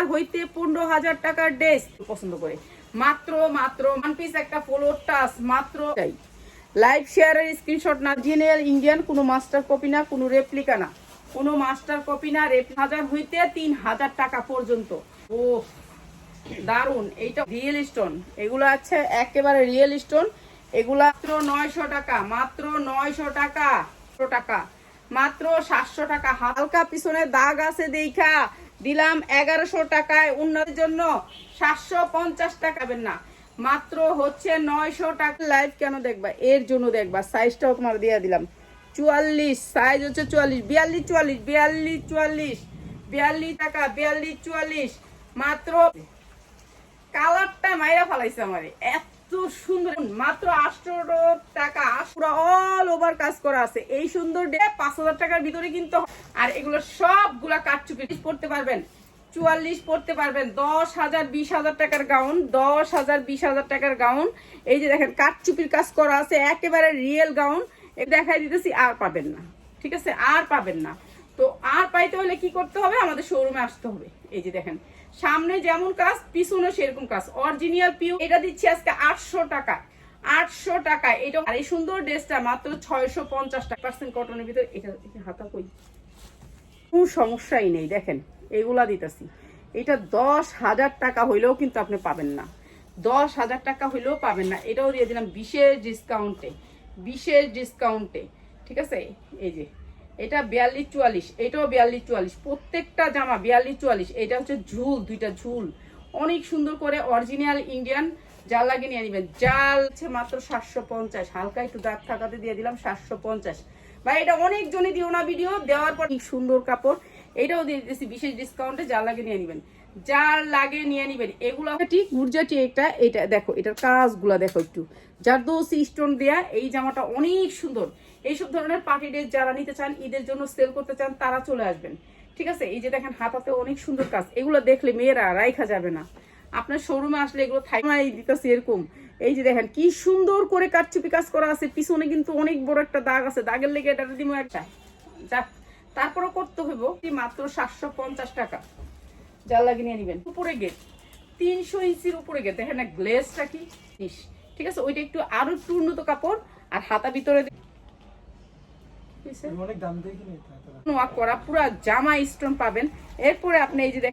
হাজার হইতে পনেরো হাজার টাকার ড্রেস পছন্দ করে। মাত্র মাত্র ওয়ান পিস একটা ফ্লোর টাস, মাত্র লাইভ শেয়ারের স্ক্রিনশট না জিএনএল ইন্ডিয়ান কোনো মাস্টার কপি না, কোনো রেপ্লিকা না। কোনো মাস্টার কপি না রেপ হাজার হইতে তিন হাজার টাকা পর্যন্ত। ও দারুণ এইটা রিয়েল স্টোন এগুলো আছে একেবারে রিয়েল স্টোন এগুলা মাত্র নয়শো টাকা, মাত্র নয়শো টাকা টাকা। মাত্র সাতশো টাকা। হালকা পিছনে দাগ আছে দেখা। দিলাম এগারোশো টাকায় উন্নতির জন্য সাতশো পঞ্চাশ টাকা না। মাত্র হচ্ছে নয়শো টাকা। লাইভ কেন দেখবা? এর জন্য দেখবা। সাইজটাও তোমার দিয়ে দিলাম। চুয়াল্লিশ। সাইজ হচ্ছে চুয়াল্লিশ। বিয়াল্লিশ চুয়াল্লিশ। বিয়াল্লিশ চুয়াল্লিশ। বিয়াল্লিশ টাকা, বিয়াল্লিশ, চুয়াল্লিশ। মাত্র কালারটা মাইরা ফালাইছে আমারে। এত সুন্দর। মাত্র আটশো টাকা। পুরো অল ওভার কাজ করা আছে। এই সুন্দর ডে পাঁচ হাজার টাকার ভিতরে কিন্তু আর এগুলো সবগুলা কাটচুপি পড়তে পারবেন। চুয়াল্লিশ পড়তে পারবেন। দশ হাজার, বিশ হাজার টাকার গাউন। দশ হাজার, বিশ হাজার টাকার গাউন। এই যে দেখেন কাটচুপির কাজ করা আছে, একেবারে রিয়েল গাউন। দেখাই দিতেছি, আর পাবেন না। ঠিক আছে? আর পাবেন না। তো আর পাইতে হলে কি করতে হবে? আমাদের শোরুমে আসতে হবে। এই যে দেখেন, সামনে যেমন কাজ পিছনে সেরকম কাজ। অরিজিনাল পিউ এটা দিচ্ছি আজকে আটশো টাকা আটশো টাকা এটা আর এই সুন্দর ড্রেসটা মাত্র ছয়শো পঞ্চাশ টাকা। পার্সেন্ট কটনের ভিতরে এটা হাতা কই কোনো সমস্যাই নেই, দেখেন, এগুলা দিতেছি। এটা দশ হাজার টাকা হইলেও কিন্তু আপনি পাবেন না। দশ হাজার টাকা হইলেও পাবেন না। এটাও দিয়ে দিলাম বিশেষ ডিসকাউন্টে বিশেষ ডিসকাউন্টে ঠিক আছে? এই যে, এটা বিয়াল্লিশ চুয়াল্লিশ, এটাও বিয়াল্লিশ চুয়াল্লিশ, প্রত্যেকটা জামা বিয়াল্লিশ চুয়াল্লিশ, এটা হচ্ছে ঝুল, দুইটা ঝুল। অনেক সুন্দর করে অরিজিনাল ইন্ডিয়ান জাল লাগিয়ে নিয়ে নেবেন। জাল হচ্ছে মাত্র সাতশো পঞ্চাশ। হালকা একটু দাগ থাকাতে দিয়ে দিলাম সাতশো পঞ্চাশ। ভাই, এটা অনেক জনে দিও না ভিডিও, দেওয়ার পর সুন্দর কাপড়। এটাও দিয়ে দিতেছি বিশেষ ডিসকাউন্টে জাল লাগিয়ে নিয়ে নেবেন। যার লাগে নিয়ে নিবেন। এগুলো ঠিক গুরজাটি এটা এটা দেখো, এটার কাজগুলো দেখো একটু। যার দোষ স্টোন দেয়া, এই জামাটা অনেক সুন্দর। এইসব ধরনের পার্টি ড্রেস যারা নিতে চান, ঈদের জন্য সেল করতে চান, তারা চলে আসবেন। ঠিক আছে? এই যে দেখেন হাতাতে অনেক সুন্দর কাজ। এগুলো দেখলে মেয়েরা রাইখা যাবে না। আপনার শোরুমে আসলে এগুলো দিতেছে এরকম। এই যে দেখেন কি সুন্দর করে কাটচুপি কাজ করা আছে। পিছনে কিন্তু অনেক বড় একটা দাগ আছে। দাগের লেগে এটা দিব একটা। যাক তারপরও করতে হইব। মাত্র সাতশো পঞ্চাশ টাকা। জাল লাগিয়ে নিয়ে নিবেন। উপরে গেট তিনশো ইঞ্চির উপরে গেট দেখেন না গ্লেসটা কি ঠিক আছে ওইটা একটু আরও একটু উন্নত কাপড় আর হাতা ভিতরে করা পুরো জামা স্টোন পাবেন। এরপরে আপনি এই যে